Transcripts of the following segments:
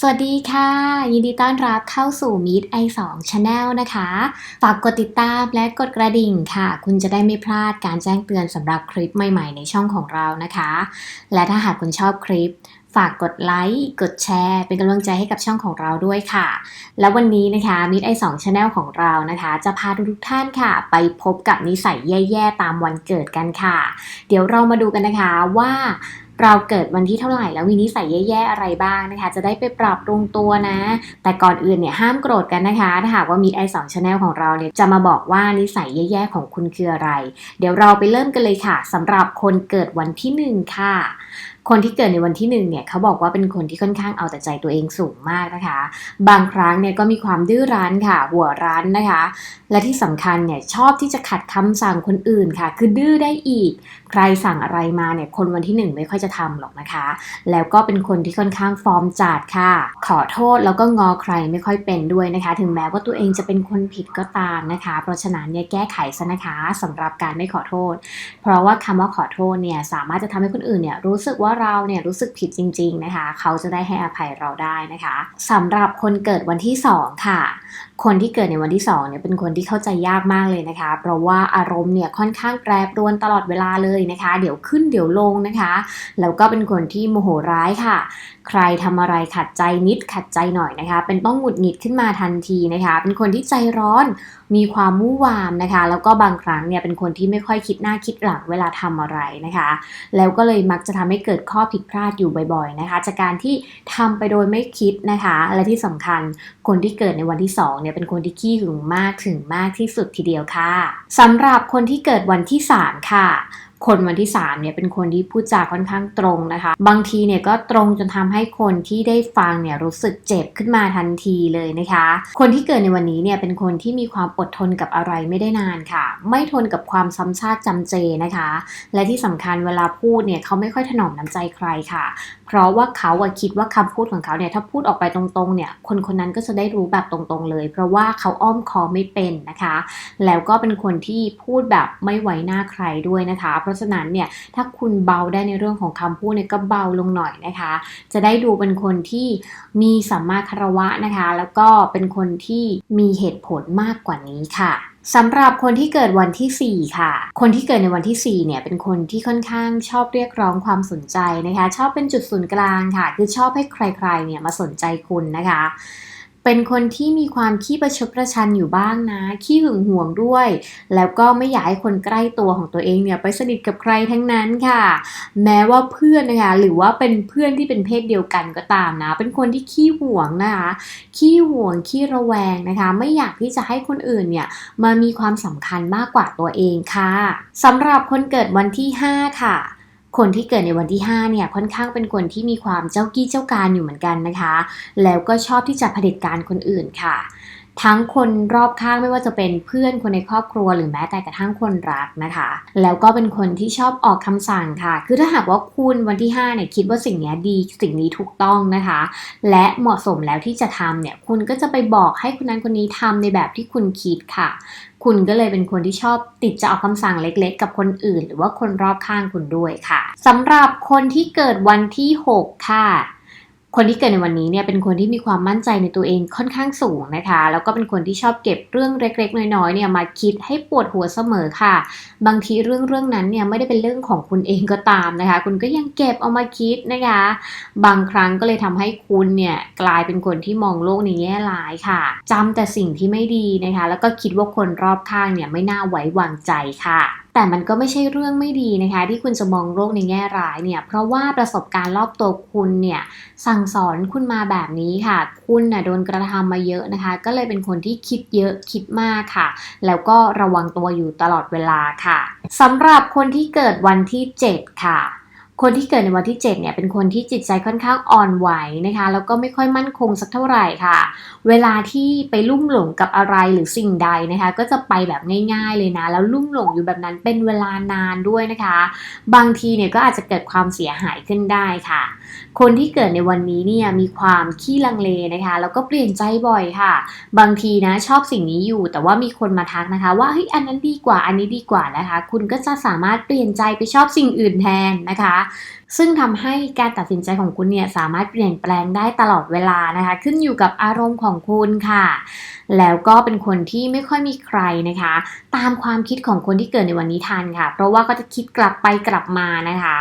สวัสดีค่ะ ยินดีต้อนรับเข้าสู่ Meet i2 Channel นะคะ ฝากกดติดตามและกดกระดิ่งค่ะ คุณจะได้ไม่พลาดการแจ้งเตือนสำหรับคลิปใหม่ๆ ในช่องของเรานะคะ และถ้าหากคุณชอบคลิป ฝากกดไลค์กดแชร์ เป็นกำลังใจให้กับช่องของเราด้วยค่ะ แล้ววันนี้นะคะ Meet i2 Channel ของเรานะคะ จะพาทุกท่านค่ะ ไปพบกับนิสัยแย่ๆตามวันเกิดกันค่ะ เดี๋ยวเรามาดูกันนะคะว่า เราเกิดวันที่เท่าไหร่แล้วมีนิสัยแย่ๆอะไรบ้างนะคะ จะได้ไปปรับปรุงตัวนะ แต่ก่อนอื่นเนี่ยห้ามโกรธกันนะคะ ถ้าหากว่ามีไอสองชาแนลของเราเนี่ยจะมาบอกว่านิสัยแย่ๆของคุณคืออะไร เดี๋ยวเราไปเริ่มกันเลยค่ะสำหรับคนเกิดวันที่หนึ่งค่ะ คนที่เกิดในวันที่หนึ่งเนี่ยเขาบอกว่าเป็นคนที่ค่อนข้างเอาแต่ใจตัวเองสูงมากนะคะ บางครั้งเนี่ยก็มีความดื้อรั้นค่ะ หัวรั้นนะคะ และที่สำคัญเนี่ยชอบที่จะขัดคำสั่งคนอื่นค่ะ คือดื้อได้อีก ใครสั่งอะไรมาเนี่ยคนวันที่หนึ่งไม่ค่อยจะทำหรอกนะคะ แล้วก็เป็นคนที่ค่อนข้างฟอร์มจัดค่ะ ขอโทษแล้วก็งอใครไม่ค่อยเป็นด้วยนะคะ ถึงแม้ว่าตัวเองจะเป็นคนผิดก็ตามนะคะ เพราะฉะนั้นเนี่ยแก้ไขซะนะคะสำหรับการไม่ขอโทษ เพราะว่าคำว่าขอโทษเนี่ยสามารถจะทำให้คนอื่นเนี่ยรู้สึกว่าเราเนี่ยรู้สึกผิดจริง ๆนะคะ เขาจะได้ให้อภัยเราได้นะคะสำหรับคนเกิดวันที่สองค่ะคนที่เกิดในวันที่2เนี่ยเป็นคนที่เข้าใจยากมากเลยนะคะ เพราะว่าอารมณ์เนี่ยค่อนข้างแปรปรวนตลอดเวลาเลยนะคะ เดี๋ยวขึ้นเดี๋ยวลงนะคะ แล้วก็เป็นคนที่โมโหร้ายค่ะ ใครทำอะไรขัดใจนิดขัดใจหน่อยนะคะ เป็นต้องหงุดหงิดขึ้นมาทันทีนะคะ เป็นคนที่ใจร้อนมีความมู่วามนะคะ แล้วก็บางครั้งเนี่ยเป็นคนที่ไม่ค่อยคิดหน้าคิดหลังเวลาทำอะไรนะคะ แล้วก็เลยมักจะทำให้เกิดข้อผิดพลาดอยู่บ่อย ๆนะคะ จากการที่ทำไปโดยไม่คิดนะคะ และที่สำคัญคนที่เกิดในวันที่2เนี่ยเป็นคนที่ขี้หึงมากถึงมากที่สุดทีเดียวค่ะสำหรับคนที่เกิดวันที่ 3 ค่ะ คนวันที่3เนี่ยเป็นคนที่พูดจาค่อนข้างตรงนะคะ บางทีเนี่ยก็ตรงจนทำให้คนที่ได้ฟังเนี่ยรู้สึกเจ็บขึ้นมาทันทีเลยนะคะ คนที่เกิดในวันนี้เนี่ยเป็นคนที่มีความอดทนกับอะไรไม่ได้นานค่ะ ไม่ทนกับความซ้ำซากจำเจนะคะ และที่สำคัญเวลาพูดเนี่ยเขาไม่ค่อยถนอมน้ำใจใครค่ะ เพราะว่าเขาอะคิดว่าคำพูดของเขาเนี่ยถ้าพูดออกไปตรงๆเนี่ยคนคนนั้นก็จะได้รู้แบบตรงๆเลย เพราะว่าเขาอ้อมคอไม่เป็นนะคะ แล้วก็เป็นคนที่พูดแบบไม่ไว้หน้าใครด้วยนะคะเพราะฉะนั้นเนี่ยถ้าคุณเบาได้ในเรื่องของคำพูดเนี่ยก็เบาลงหน่อยนะคะ จะได้ดูเป็นคนที่มีสัมมาคารวะนะคะ แล้วก็เป็นคนที่มีเหตุผลมากกว่านี้ค่ะสำหรับคนที่เกิดวันที่ 4 ค่ะ คนที่เกิดในวันที่ 4 เนี่ย เป็นคนที่ค่อนข้างชอบเรียกร้องความสนใจนะคะ ชอบเป็นจุดศูนย์กลางค่ะ คือชอบให้ใครๆ เนี่ยมาสนใจคุณนะคะ เป็นคนที่มีความขี้ประชดประชันอยู่บ้างนะ ขี้หึงหวงด้วย แล้วก็ไม่อยากให้คนใกล้ตัวของตัวเองเนี่ยไปสนิทกับใครทั้งนั้นค่ะ แม้ว่าเพื่อนนะคะหรือว่าเป็นเพื่อนที่เป็นเพศเดียวกันก็ตามนะ เป็นคนที่ขี้หวงนะคะ ขี้หวงขี้ระแวงนะคะ ไม่อยากที่จะให้คนอื่นเนี่ยมามีความสำคัญมากกว่าตัวเองค่ะสำหรับคนเกิดวันที่ 5 ค่ะ คนที่เกิดในวันที่5เนี่ยค่อนข้างเป็นคนที่มีความเจ้ากี้เจ้าการอยู่เหมือนกันนะคะ แล้วก็ชอบที่จะเผด็จการคนอื่นค่ะ ทั้งคนรอบข้างไม่ว่าจะเป็นเพื่อนคนในครอบครัวหรือแม้แต่กระทั่งคนรักนะคะ แล้วก็เป็นคนที่ชอบออกคำสั่งค่ะ คือถ้าหากว่าคุณวันที่5เนี่ยคิดว่าสิ่งนี้ดีสิ่งนี้ถูกต้องนะคะ และเหมาะสมแล้วที่จะทำเนี่ยคุณก็จะไปบอกให้คนนั้นคนนี้ทำในแบบที่คุณคิดค่ะ คุณก็เลยเป็นคนที่ชอบติดจะเอาคำสั่งเล็กๆ กับคนอื่น หรือว่าคนรอบข้างคุณด้วยค่ะสำหรับคนที่เกิดวันที่ 6 ค่ะ คนที่เกิดในวันนี้เนี่ยเป็นคนที่มีความมั่นใจในตัวเองค่อนข้างสูงนะคะ แล้วก็เป็นคนที่ชอบเก็บเรื่องเล็กๆ น้อยๆเนี่ยมาคิดให้ปวดหัวเสมอค่ะ บางทีเรื่องเรื่องนั้นเนี่ยไม่ได้เป็นเรื่องของคุณเองก็ตามนะคะ คุณก็ยังเก็บเอามาคิดนะคะ บางครั้งก็เลยทำให้คุณเนี่ยกลายเป็นคนที่มองโลกในแง่ร้ายค่ะจำแต่สิ่งที่ไม่ดีนะคะ แล้วก็คิดว่าคนรอบข้างเนี่ยไม่น่าไว้วางใจค่ะ แต่มันก็ไม่ใช่เรื่องไม่ดีนะคะ ที่คุณจะมองโลกในแง่ร้ายเนี่ย เพราะว่าประสบการณ์รอบตัวคุณเนี่ยสั่งสอนคุณมาแบบนี้ค่ะ คุณน่ะโดนกระทำมาเยอะนะคะ ก็เลยเป็นคนที่คิดเยอะคิดมากค่ะ แล้วก็ระวังตัวอยู่ตลอดเวลาค่ะสำหรับคนที่เกิดวันที่ 7 ค่ะ คนที่เกิดในวันที่ 7 เนี่ยเป็นคนที่จิตใจค่อนข้างอ่อนไหวนะคะแล้วก็ไม่ค่อยมั่นคงสักเท่าไหร่ค่ะ เวลาที่ไปลุ่มหลงกับอะไรหรือสิ่งใดนะคะ ก็จะไปแบบง่าย ๆเลยนะ แล้วลุ่มหลงอยู่แบบนั้นเป็นเวลานานด้วยนะคะ บางทีเนี่ยก็อาจจะเกิดความเสียหายขึ้นได้ค่ะ คนที่เกิดในวันนี้เนี่ยมีความขี้ลังเลนะคะแล้วก็เปลี่ยนใจบ่อยค่ะ บางทีนะชอบสิ่งนี้อยู่ แต่ว่ามีคนมาทักนะคะ ว่าเฮ้ยอันนั้นดีกว่าอันนี้ดีกว่านะคะ คุณก็จะสามารถเปลี่ยนใจไปชอบสิ่งอื่นแทนนะคะซึ่งทำให้การตัดสินใจของคุณเนี่ยสามารถเปลี่ยนแปลงได้ตลอดเวลานะคะ ขึ้นอยู่กับอารมณ์ของคุณค่ะ แล้วก็เป็นคนที่ไม่ค่อยมีใครนะคะ ตามความคิดของคนที่เกิดในวันนี้ทันค่ะ เพราะว่าก็จะคิดกลับไปกลับมานะคะ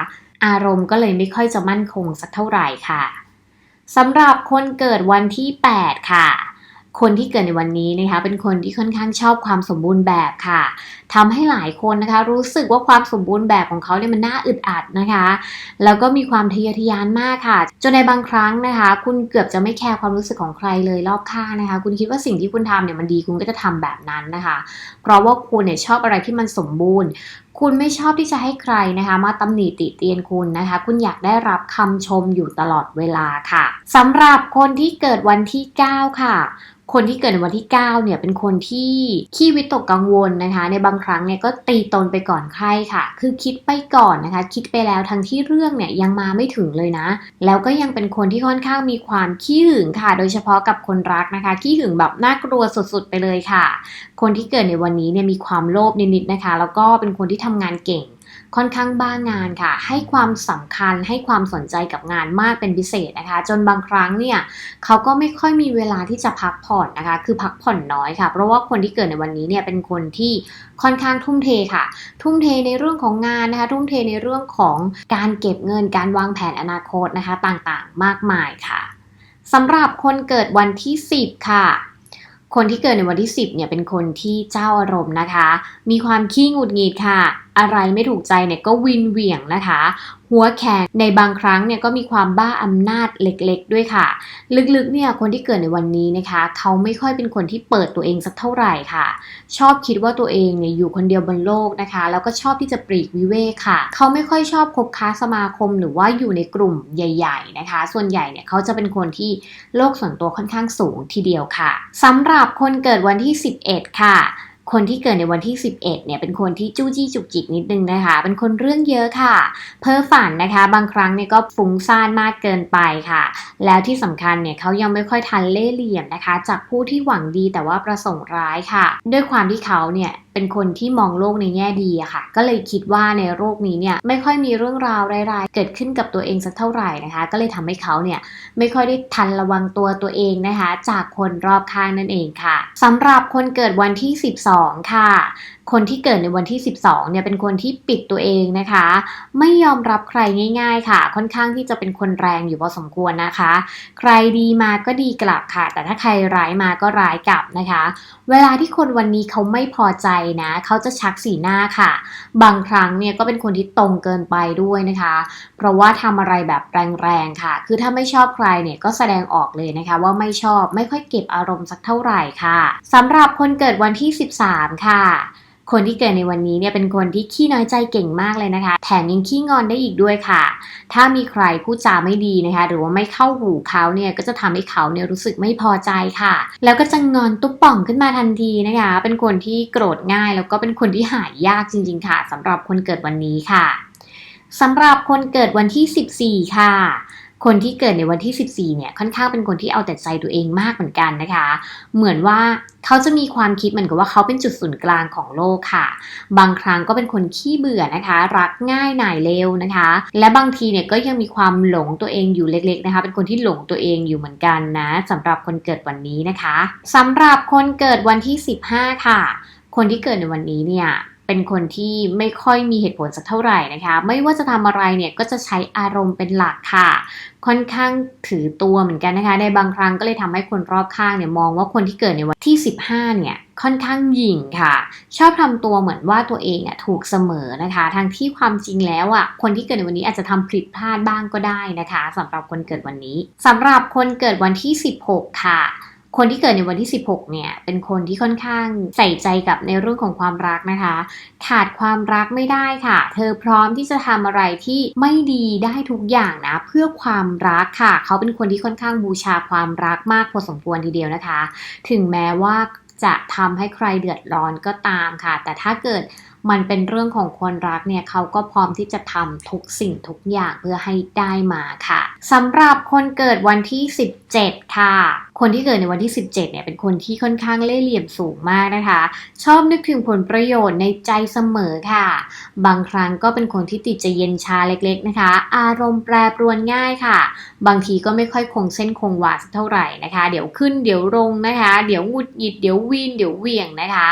อารมณ์ก็เลยไม่ค่อยจะมั่นคงสักเท่าไหร่ค่ะสำหรับคนเกิดวันที่ 8 ค่ะ คนที่เกิดในวันนี้นะคะเป็นคนที่ค่อนข้างชอบความสมบูรณ์แบบค่ะทำให้หลายคนนะคะ รู้สึกว่าความสมบูรณ์แบบของเขาเนี่ยมันน่าอึดอัดนะคะ แล้วก็มีความทะเยอทะยานมากค่ะ จนในบางครั้งนะคะ คุณเกือบจะไม่แคร์ความรู้สึกของใครเลยรอบข้างนะคะ คุณคิดว่าสิ่งที่คุณทำเนี่ยมันดีคุณก็จะทำแบบนั้นนะคะ เพราะว่าคุณเนี่ยชอบอะไรที่มันสมบูรณ์ คุณไม่ชอบที่จะให้ใครนะคะ มาตำหนิติเตียนคุณนะคะ คุณอยากได้รับคำชมอยู่ตลอดเวลาค่ะสำหรับคนที่เกิดวันที่ 9 ค่ะคนที่เกิดวันที่ 9 เนี่ยเป็นคนที่ขี้วิตกกังวลนะคะ ในบางครั้งเนี่ยก็ตีตนไปก่อนใครค่ะ คือคิดไปก่อนนะคะ คิดไปแล้วทั้งที่เรื่องเนี่ยยังมาไม่ถึงเลยนะ แล้วก็ยังเป็นคนที่ค่อนข้างมีความขี้หึงค่ะ โดยเฉพาะกับคนรักนะคะขี้หึงแบบน่ากลัวสุดๆไปเลยค่ะ คนที่เกิดในวันนี้เนี่ยมีความโลภนิดๆนะคะ แล้วก็เป็นคนที่ทำงานเก่ง ค่อนข้างบ้างานค่ะ ให้ความสำคัญให้ความสนใจกับงานมากเป็นพิเศษนะคะ จนบางครั้งเนี่ยเขาก็ไม่ค่อยมีเวลาที่จะพักผ่อนนะคะ คือพักผ่อนน้อยค่ะ เพราะว่าคนที่เกิดในวันนี้เนี่ยเป็นคนที่ค่อนข้างทุ่มเทค่ะ ทุ่มเทในเรื่องของงานนะคะ ทุ่มเทในเรื่องของการเก็บเงิน การวางแผนอนาคตนะคะ ต่างๆ มากมายค่ะสำหรับคนเกิดวันที่ 10 ค่ะ คนที่เกิดในวันที่ 10เนี่ยเป็นคนที่เจ้าอารมณ์นะคะ มีความขี้หงุดหงิดค่ะ อะไรไม่ถูกใจเนี่ยก็วินเหวี่ยงนะคะ หัวแข็งในบางครั้งเนี่ยก็มีความบ้าอำนาจเล็กๆ ด้วยค่ะ ลึกๆเนี่ยคนที่เกิดในวันนี้นะคะ เขาไม่ค่อยเป็นคนที่เปิดตัวเองสักเท่าไหร่ค่ะ ชอบคิดว่าตัวเองเนี่ยอยู่คนเดียวบนโลกนะคะ แล้วก็ชอบที่จะปลีกวิเวกค่ะ เขาไม่ค่อยชอบคบค้าสมาคมหรือว่าอยู่ในกลุ่มใหญ่ ๆนะคะ ส่วนใหญ่เนี่ยเขาจะเป็นคนที่โลกส่วนตัวค่อนข้างสูงทีเดียวค่ะสำหรับคนเกิดวันที่ 11 ค่ะ คนที่เกิดในวันที่ 11 เนี่ย เป็นคนที่จู้จี้จุกจิกนิดนึงนะคะ เป็นคนเรื่องเยอะค่ะ เพ้อฝันนะคะ บางครั้งเนี่ยก็ฟุ้งซ่านมากเกินไปค่ะ แล้วที่สำคัญเนี่ยเขายังไม่ค่อยทันเล่เหลี่ยมนะคะ จากผู้ที่หวังดีแต่ว่าประสงค์ร้ายค่ะ ด้วยความที่เขาเนี่ย เป็นคนที่มองโลกในแง่ดีอะค่ะ ก็เลยคิดว่าในโรคนี้เนี่ยไม่ค่อยมีเรื่องราวร้ายๆ เกิดขึ้นกับตัวเองสักเท่าไหร่นะคะ ก็เลยทำให้เขาเนี่ยไม่ค่อยได้ทันระวังตัวตัวเองนะคะ จากคนรอบข้างนั่นเองค่ะสำหรับคนเกิดวันที่ 12 ค่ะคนที่เกิดในวันที่ 12 เนี่ยเป็นคนที่ปิดตัวเองนะคะ ไม่ยอมรับใครง่าย ๆ ค่ะ ค่อนข้างที่จะเป็นคนแรงอยู่พอสมควรนะคะ ใครดีมาก็ดีกลับค่ะ แต่ถ้าใครร้ายมาก็ร้ายกลับนะคะ เวลาที่คนวันนี้เขาไม่พอใจนะ เขาจะชักสีหน้าค่ะ บางครั้งเนี่ยก็เป็นคนที่ตรงเกินไปด้วยนะคะ เพราะว่าทำอะไรแบบแรงๆค่ะ คือถ้าไม่ชอบใครเนี่ยก็แสดงออกเลยนะคะ ว่าไม่ชอบไม่ค่อยเก็บอารมณ์สักเท่าไหร่ค่ะสำหรับคนเกิดวันที่ 13 ค่ะ คนที่เกิดในวันนี้เนี่ยเป็นคนที่ขี้น้อยใจเก่งมากเลยนะคะ แถมยังขี้งอนได้อีกด้วยค่ะ ถ้ามีใครพูดจาไม่ดีนะคะ หรือว่าไม่เข้าหูเขาเนี่ยก็จะทำให้เขาเนี่ยรู้สึกไม่พอใจค่ะ แล้วก็จะงอนตุ๊บป่องขึ้นมาทันทีนะคะ เป็นคนที่โกรธง่าย แล้วก็เป็นคนที่หายยากจริง ๆ ค่ะสำหรับคนเกิดวันนี้ค่ะสำหรับคนเกิดวันที่ 14 ค่ะ คนที่เกิดในวันที่ 14 เนี่ยค่อนข้างเป็นคนที่เอาแต่ใจตัวเองมากเหมือนกันนะคะ เหมือนว่าเขาจะมีความคิดเหมือนกับว่าเขาเป็นจุดศูนย์กลางของโลกค่ะ บางครั้งก็เป็นคนขี้เบื่อนะคะ รักง่ายหน่ายเร็วนะคะ และบางทีเนี่ยก็ยังมีความหลงตัวเองอยู่เล็กๆนะคะ เป็นคนที่หลงตัวเองอยู่เหมือนกันนะสำหรับคนเกิดวันนี้นะคะสำหรับคนเกิดวันที่ 15 ค่ะ คนที่เกิดในวันนี้เนี่ย เป็นคนที่ไม่ค่อยมีเหตุผลสักเท่าไหร่นะคะ ไม่ว่าจะทำอะไรเนี่ยก็จะใช้อารมณ์เป็นหลักค่ะ ค่อนข้างถือตัวเหมือนกันนะคะ ในบางครั้งก็เลยทำให้คนรอบข้างเนี่ยมองว่าคนที่เกิดในวันที่ 15 เนี่ยค่อนข้างหยิ่งค่ะ ชอบทำตัวเหมือนว่าตัวเองอะถูกเสมอนะคะทั้งที่ความจริงแล้วอะคนที่เกิดในวันนี้อาจจะทำผิดพลาดบ้างก็ได้นะคะสำหรับคนเกิดวันนี้สำหรับคนเกิดวันที่ 16 ค่ะ คนที่เกิดในวันที่ 16 เนี่ย เป็นคนที่ค่อนข้างใส่ใจกับในเรื่องของความรักนะคะ ขาดความรักไม่ได้ค่ะ เธอพร้อมที่จะทำอะไรที่ไม่ดีได้ทุกอย่างนะ เพื่อความรักค่ะ เขาเป็นคนที่ค่อนข้างบูชาความรักมากพอสมควรทีเดียวนะคะ ถึงแม้ว่าจะทำให้ใครเดือดร้อนก็ตามค่ะ แต่ถ้าเกิดมันเป็นเรื่องของคนรักเนี่ยเขาก็พร้อมที่จะทำทุกสิ่งทุกอย่างเพื่อให้ได้มาค่ะสำหรับคนเกิดวันที่ 17 ค่ะคนที่เกิดในวันที่ 17เนี่ยเป็นคนที่ค่อนข้างเล่ห์เหลี่ยมสูงมากนะคะ ชอบนึกถึงผลประโยชน์ในใจเสมอค่ะ บางครั้งก็เป็นคนที่ติดจะเย็นชาเล็กๆนะคะ อารมณ์แปรปรวนง่ายค่ะ บางทีก็ไม่ค่อยคงเส้นคงวาสักเท่าไหร่นะคะ เดี๋ยวขึ้นเดี๋ยวลงนะคะ เดี๋ยวหงุดหงิดเดี๋ยววีนเดี๋ยวเวียงนะคะ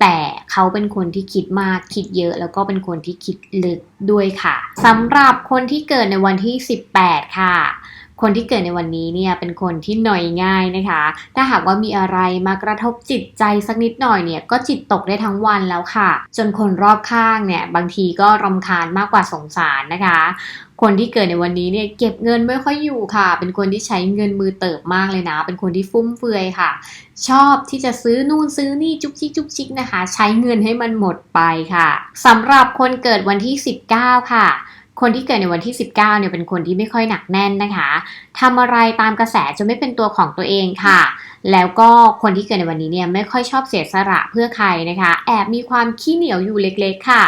แต่เขาเป็นคนที่คิดมากคิดเยอะ แล้วก็เป็นคนที่คิดลึกด้วยค่ะสำหรับคนที่เกิดในวันที่ 18 ค่ะ คนที่เกิดในวันนี้เนี่ยเป็นคนที่หน่อยง่ายนะคะ ถ้าหากว่ามีอะไรมากระทบจิตใจสักนิดหน่อยเนี่ยก็จิตตกได้ทั้งวันแล้วค่ะ จนคนรอบข้างเนี่ยบางทีก็รำคาญมากกว่าสงสารนะคะคนที่เกิดในวันนี้เนี่ยเก็บเงินไม่ค่อยอยู่ค่ะ เป็นคนที่ใช้เงินมือเติบมากเลยนะ เป็นคนที่ฟุ่มเฟือยค่ะ ชอบที่จะซื้อนู่นซื้อนี่จุกจิกจุกจิกนะคะ ใช้เงินให้มันหมดไปค่ะสำหรับคนเกิดวันที่ 19 ค่ะ คนที่เกิดในวันที่ 19เนี่ยเป็นคนที่ไม่ค่อยหนักแน่นนะคะทำอะไรตามกระแสจนไม่เป็นตัวของตัวเองค่ะ แล้วก็คนที่เกิดในวันนี้เนี่ยไม่ค่อยชอบเสียสละเพื่อใครนะคะ แอบมีความขี้เหนียวอยู่เล็ก ๆ ค่ะ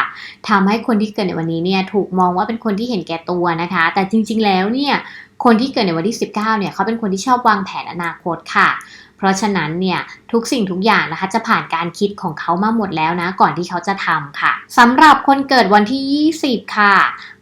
ทำให้คนที่เกิดในวันนี้เนี่ยถูกมองว่าเป็นคนที่เห็นแก่ตัวนะคะ แต่จริง ๆ แล้วเนี่ยคนที่เกิดในวันที่ 19เนี่ยเขาเป็นคนที่ชอบวางแผนอนาคตค่ะเพราะฉะนั้นเนี่ยทุกสิ่งทุกอย่างนะคะจะผ่านการคิดของเขามาหมดแล้วนะก่อนที่เขาจะทำค่ะสำหรับคนเกิดวันที่ 20 ค่ะ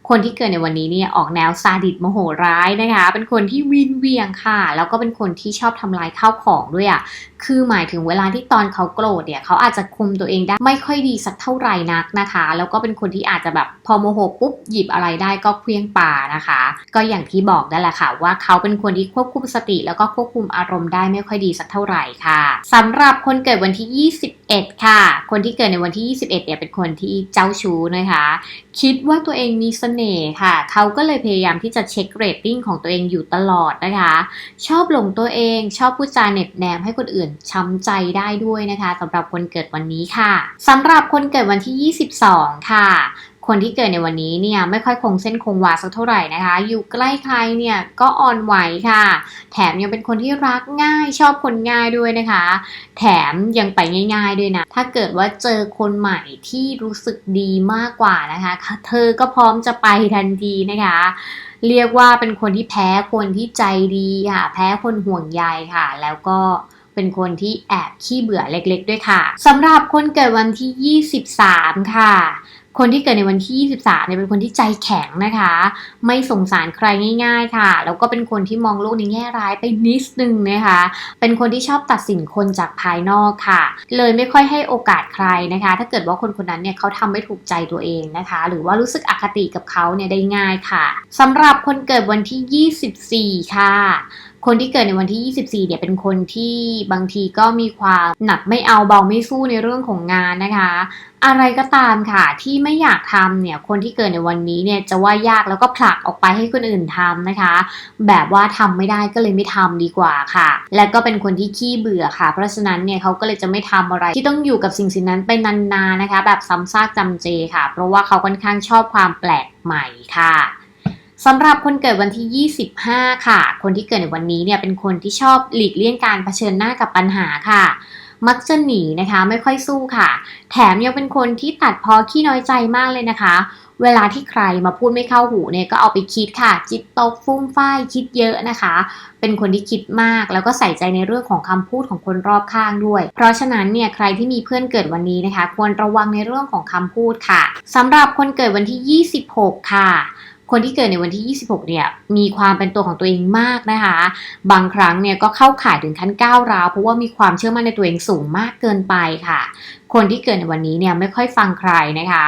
คนที่เกิดในวันนี้เนี่ยออกแนวซาดิสโมโหร้ายนะคะ เป็นคนที่วินเวียงค่ะ แล้วก็เป็นคนที่ชอบทำลายข้าวของด้วยอะ่ะ คือหมายถึงเวลาที่ตอนเขาโกรธเนี่ยเขาอาจจะคุมตัวเองได้ไม่ค่อยดีสักเท่าไหร่นักนะคะ แล้วก็เป็นคนที่อาจจะแบบพอโมโหปุ๊บหยิบอะไรได้ก็เคลี้ยงป่านะคะ ก็อย่างที่บอกนั่นแหละค่ะ ว่าเขาเป็นคนที่ควบคุมสติ แล้วก็ควบคุมอารมณ์ได้ไม่ค่อยดีสักเท่าไหร่ค่ะสำหรับคนเกิดวันที่ 21 ค่ะ คนที่เกิดในวันที่ 21เนี่ยเป็นคนที่เจ้าชู้นะคะ คิดว่าตัวเองมีเสน่ห์ค่ะ เขาก็เลยพยายามที่จะเช็คเรตติ้งของตัวเองอยู่ตลอดนะคะ ชอบหลงตัวเอง ชอบพูดจาเหน็บแนมให้คนอื่นช้ำใจได้ด้วยนะคะสำหรับคนเกิดวันนี้ค่ะสำหรับคนเกิดวันที่ 22 ค่ะ คนที่เกิดในวันนี้เนี่ยไม่ค่อยคงเส้นคงวาสักเท่าไหร่นะคะ อยู่ใกล้ใครเนี่ยก็อ่อนไหวค่ะ แถมยังเป็นคนที่รักง่ายชอบคนง่ายด้วยนะคะ แถมยังไปง่าย ๆด้วยนะ ถ้าเกิดว่าเจอคนใหม่ที่รู้สึกดีมากกว่านะคะ เธอก็พร้อมจะไปทันทีนะคะเรียกว่าเป็นคนที่แพ้คนที่ใจดีค่ะ แพ้คนห่วงใยค่ะ แล้วก็เป็นคนที่แอบขี้เบื่อเล็กๆด้วยค่ะสำหรับคนเกิดวันที่ 23 ค่ะ คนที่เกิดในวันที่ 23เนี่ยเป็นคนที่ใจแข็งนะคะ ไม่สงสารใครง่าย ๆ ค่ะ แล้วก็เป็นคนที่มองโลกในแง่ร้ายไปนิดนึงนะคะ เป็นคนที่ชอบตัดสินคนจากภายนอกค่ะ เลยไม่ค่อยให้โอกาสใครนะคะ ถ้าเกิดว่าคนคนนั้นเนี่ยเขาทำไม่ถูกใจตัวเองนะคะ หรือว่ารู้สึกอคติกับเขาเนี่ยได้ง่ายค่ะสำหรับคนเกิดวันที่ 24 ค่ะคนที่เกิดในวันที่ 24 เนี่ยเป็นคนที่บางทีก็มีความหนักไม่เอาเบาไม่สู้ในเรื่องของงานนะคะ อะไรก็ตามค่ะที่ไม่อยากทำเนี่ยคนที่เกิดในวันนี้เนี่ยจะว่ายากแล้วก็ผลักออกไปให้คนอื่นทำนะคะ แบบว่าทำไม่ได้ก็เลยไม่ทำดีกว่าค่ะ และก็เป็นคนที่ขี้เบื่อค่ะ เพราะฉะนั้นเนี่ยเขาก็เลยจะไม่ทำอะไร ที่ต้องอยู่กับสิ่งสิ่งนั้นไปนานๆนะคะ แบบซ้ำซากจำเจค่ะ เพราะว่าเขาค่อนข้างชอบความแปลกใหม่ค่ะ สำหรับคนเกิดวันที่ 25 ค่ะ คนที่เกิดในวันนี้เนี่ยเป็นคนที่ชอบหลีกเลี่ยงการเผชิญหน้ากับปัญหาค่ะ มักจะหนีนะคะไม่ค่อยสู้ค่ะ แถมยังเป็นคนที่ตัดพอขี้น้อยใจมากเลยนะคะ เวลาที่ใครมาพูดไม่เข้าหูเนี่ยก็เอาไปคิดค่ะ จิตตกฟุ้งฝ้ายคิดเยอะนะคะ เป็นคนที่คิดมากแล้วก็ใส่ใจในเรื่องของคำพูดของคนรอบข้างด้วย เพราะฉะนั้นเนี่ยใครที่มีเพื่อนเกิดวันนี้นะคะ ควรระวังในเรื่องของคำพูดค่ะสำหรับคนเกิดวันที่ 26 ค่ะ คนที่เกิดในวันที่ 26 เนี่ย มีความเป็นตัวของตัวเองมากนะคะ บางครั้งเนี่ยก็เข้าข่ายถึงขั้นก้าวร้าว เพราะว่ามีความเชื่อมั่นในตัวเองสูงมากเกินไปค่ะ คนที่เกิดในวันนี้เนี่ยไม่ค่อยฟังใครนะคะ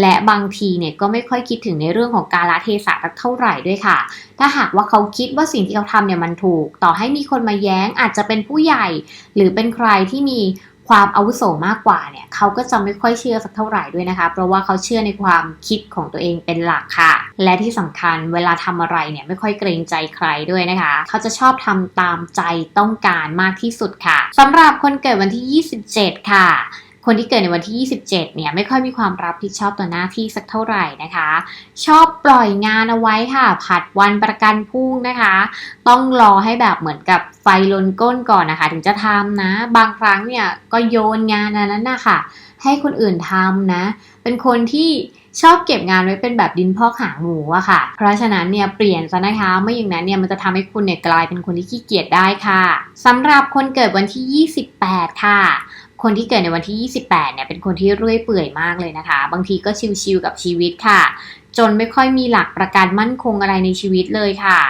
และบางทีเนี่ยก็ไม่ค่อยคิดถึงในเรื่องของกาลเทศะสักเท่าไหร่ด้วยค่ะ ถ้าหากว่าเขาคิดว่าสิ่งที่เขาทำเนี่ยมันถูก ต่อให้มีคนมาแย้งอาจจะเป็นผู้ใหญ่ หรือเป็นใครที่มี ความอาวุโสมากกว่าเนี่ยเขาก็จะไม่ค่อยเชื่อสักเท่าไหร่ด้วยนะคะ เพราะว่าเขาเชื่อในความคิดของตัวเองเป็นหลักค่ะ และที่สำคัญเวลาทำอะไรเนี่ยไม่ค่อยเกรงใจใครด้วยนะคะ เขาจะชอบทำตามใจต้องการมากที่สุดค่ะสำหรับคนเกิดวันที่ 27 ค่ะ คนที่เกิดในวันที่ 27 เนี่ยไม่ค่อยมีความรับผิดชอบต่อหน้าที่สักเท่าไหร่นะคะ ชอบปล่อยงานเอาไว้ค่ะ ผัดวันประกันพรุ่งนะคะ ต้องรอให้แบบเหมือนกับไฟลนก้นก่อนนะคะ ถึงจะทำนะ บางครั้งเนี่ยก็โยนงานนั้นนะคะให้คนอื่นทำนะ เป็นคนที่ชอบเก็บงานไว้เป็นแบบดินพอกหางหมูอะค่ะ เพราะฉะนั้นเนี่ยเปลี่ยนซะนะคะ ไม่อย่างนั้นเนี่ยมันจะทำให้คุณเนี่ยกลายเป็นคนที่ขี้เกียจได้ค่ะสำหรับคนเกิดวันที่ 28 ค่ะ คนที่เกิดในวันที่ 28 เนี่ย เป็นคนที่เรื่อยเปื่อยมากเลยนะคะ บางทีก็ชิวๆกับชีวิตค่ะ จนไม่ค่อยมีหลักประกันมั่นคงอะไรในชีวิตเลยค่ะ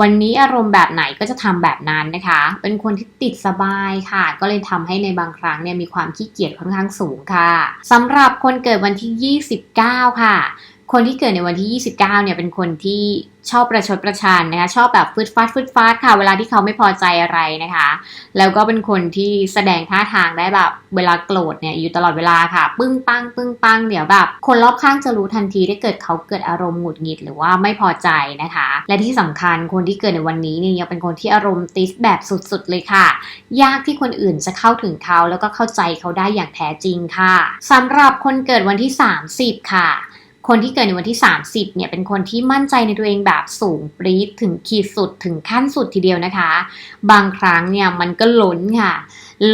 วันนี้อารมณ์แบบไหนก็จะทำแบบนั้นนะคะ เป็นคนที่ติดสบายค่ะ ก็เลยทำให้ในบางครั้งเนี่ยมีความขี้เกียจค่อนข้างสูงค่ะสำหรับคนเกิดวันที่ 29 ค่ะ คนที่เกิดในวันที่ 29 เนี่ยเป็นคนที่ชอบประชดประชันนะคะ ชอบแบบฟืดฟาดฟืดฟาดค่ะ เวลาที่เขาไม่พอใจอะไรนะคะ แล้วก็เป็นคนที่แสดงท่าทางได้แบบเวลาโกรธเนี่ยอยู่ตลอดเวลาค่ะ ปึ้งปังปึ้งปังเดี๋ยวแบบคนรอบข้างจะรู้ทันทีถ้าเกิดเขาเกิดอารมณ์หงุดหงิดหรือว่าไม่พอใจนะคะ และที่สำคัญคนที่เกิดในวันนี้เนี่ยยังเป็นคนที่อารมณ์ติสแบบสุดๆเลยค่ะ ยากที่คนอื่นจะเข้าถึงเขาแล้วก็เข้าใจเขาได้อย่างแท้จริงค่ะสำหรับคนเกิดวันที่ 30 ค่ะ คนที่เกิดในวันที่ 30เนี่ยเป็นคนที่มั่นใจในตัวเองแบบสูงปรี๊ดถึงขีดสุดถึงขั้นสุดทีเดียวนะคะ บางครั้งเนี่ยมันก็ล้นค่ะ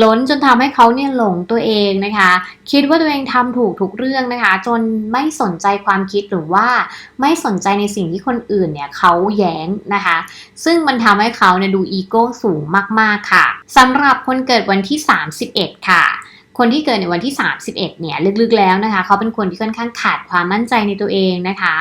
ล้นจนทำให้เขาเนี่ยหลงตัวเองนะคะ คิดว่าตัวเองทำถูกทุกเรื่องนะคะ จนไม่สนใจความคิดหรือว่าไม่สนใจในสิ่งที่คนอื่นเนี่ยเขาแย้งนะคะ ซึ่งมันทำให้เขาเนี่ยดูอีโก้สูงมากๆค่ะสำหรับคนเกิดวันที่ 31 ค่ะ คนที่เกิดในวันที่ 31 เนี่ยลึกๆแล้วนะคะ เขาเป็นคนที่ค่อนข้างขาดความมั่นใจในตัวเองนะคะ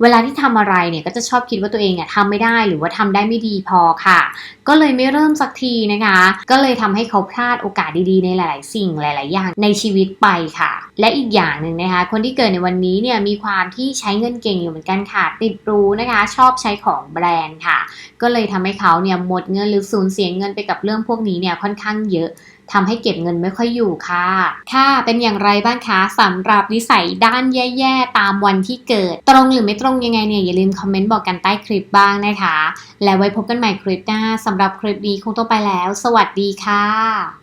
เวลาที่ทำอะไรเนี่ยก็จะชอบคิดว่าตัวเองเนี่ยทำไม่ได้หรือว่าทำได้ไม่ดีพอค่ะ ก็เลยไม่เริ่มสักทีนะคะ ก็เลยทำให้เขาพลาดโอกาสดีๆ ในหลายๆ สิ่งหลาย ๆ อย่างในชีวิตไปค่ะ และอีกอย่างหนึ่งนะคะ คนที่เกิดในวันนี้เนี่ยมีความที่ใช้เงินเก่งอยู่เหมือนกันค่ะ ติดรู้นะคะ ชอบใช้ของแบรนด์ค่ะ ก็เลยทำให้เขาเนี่ยหมดเงินหรือสูญเสียเงินไปกับเรื่องพวกนี้เนี่ยค่อนข้างเยอะ ทำให้เก็บเงินไม่ค่อยอยู่ค่ะ ค่ะ เป็นอย่างไรบ้างคะสำหรับนิสัยด้านแย่ๆ ตามวันที่เกิด ตรงหรือไม่ตรงยังไงเนี่ยอย่าลืมคอมเมนต์บอกกันใต้คลิปบ้างนะคะ แล้วไว้พบกันใหม่คลิปหน้าสำหรับคลิปนี้คงต้องไปแล้ว สวัสดีค่ะ